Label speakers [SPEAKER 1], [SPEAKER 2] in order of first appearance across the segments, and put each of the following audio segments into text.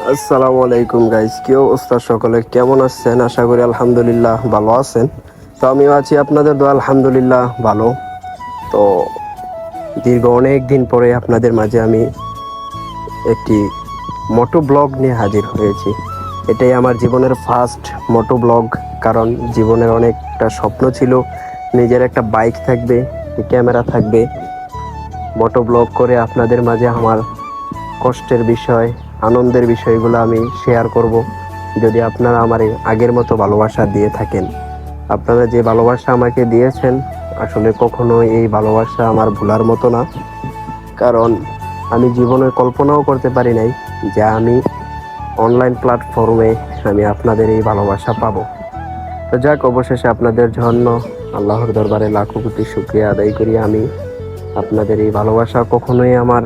[SPEAKER 1] আসসালামু আলাইকুম গাইস কি অবস্থা সকলে? কেমন আছেন? আশা করি আলহামদুলিল্লাহ ভালো আছেন। তো আমিও আছি, আপনাদের দোয়া আলহামদুলিল্লাহ ভালো। তো দীর্ঘ অনেক দিন পরে আপনাদের মাঝে আমি একটি মোটো ব্লগ নিয়ে হাজির হয়েছি। এটাই আমার জীবনের ফার্স্ট মোটো ব্লগ, কারণ জীবনের অনেকটা স্বপ্ন ছিল, নিজের একটা বাইক থাকবে ক্যামেরা থাকবে। মোটো ব্লগ করে আপনাদের মাঝে আমার কষ্টের বিষয় আনন্দের বিষয়গুলো আমি শেয়ার করব। যদি আপনারা আমার আগের মতো ভালোবাসা দিয়ে থাকেন। আপনারা যে ভালোবাসা আমাকে দিয়েছেন, আসলে কখনো এই ভালোবাসা আমার ভোলার মতো না। কারণ আমি জীবনে কল্পনাও করতে পারি নাই যে আমি অনলাইন প্ল্যাটফর্মে আমি আপনাদের এই ভালোবাসা পাব। তো যাক, অবশেষে আপনাদের জন্য আল্লাহর দরবারে লাখো কোটি শুক্রিয়া আদায় করি। আমি আপনাদের এই ভালোবাসা কখনোই আমার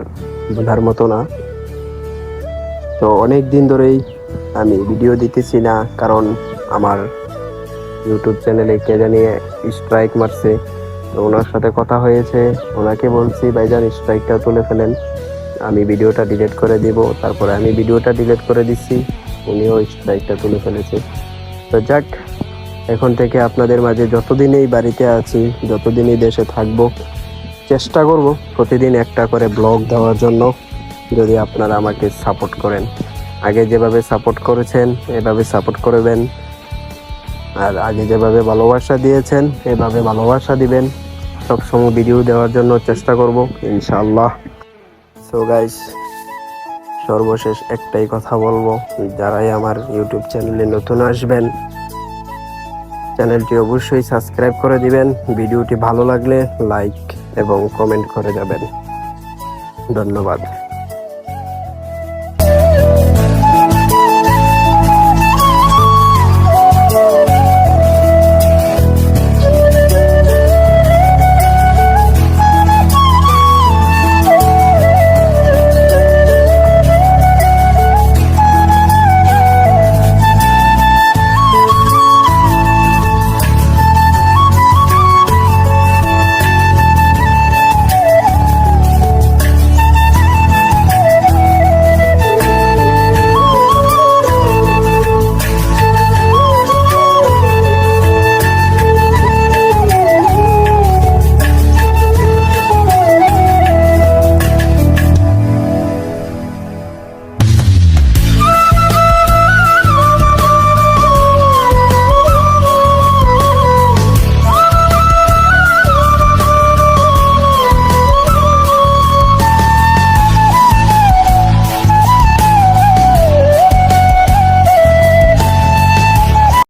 [SPEAKER 1] ভোলার মতো না। তো অনেক দিন ধরেই আমি ভিডিও দিতেছি না, কারণ আমার ইউটিউব চ্যানেলে কে জানি স্ট্রাইক মারছে। তো ওনার সাথে কথা হয়েছে, ওনাকে বলছি ভাইজান স্ট্রাইকটা তুলে ফেলেন। আমি ভিডিওটা ডিলিট করে দিব। তারপরে আমি ভিডিওটা ডিলিট করে দিচ্ছি উনিও স্ট্রাইকটা তুলে ফেলেছে। তো যাক, এখন থেকে আপনাদের মাঝে যতদিনই বাড়িতে আছি, যতদিনই দেশে থাকব, চেষ্টা করব প্রতিদিন একটা করে ব্লগ দেওয়ার জন্য। যদি আপনারা আমাকে সাপোর্ট করেন, আগে যেভাবে সাপোর্ট করেছেন, এভাবে সাপোর্ট করবেন। আর আগে যেভাবে ভালোবাসা দিয়েছেন, এভাবে ভালোবাসা দিবেন। সবসময় ভিডিও দেওয়ার জন্য চেষ্টা করব, ইনশাআল্লাহ। সো গাইস সর্বশেষ একটাই কথা বলব, যারাই আমার ইউটিউব চ্যানেলে নতুন আসবেন চ্যানেলটি অবশ্যই সাবস্ক্রাইব করে দিবেন। ভিডিওটি ভালো লাগলে লাইক এবং কমেন্ট করে যাবেন। ধন্যবাদ।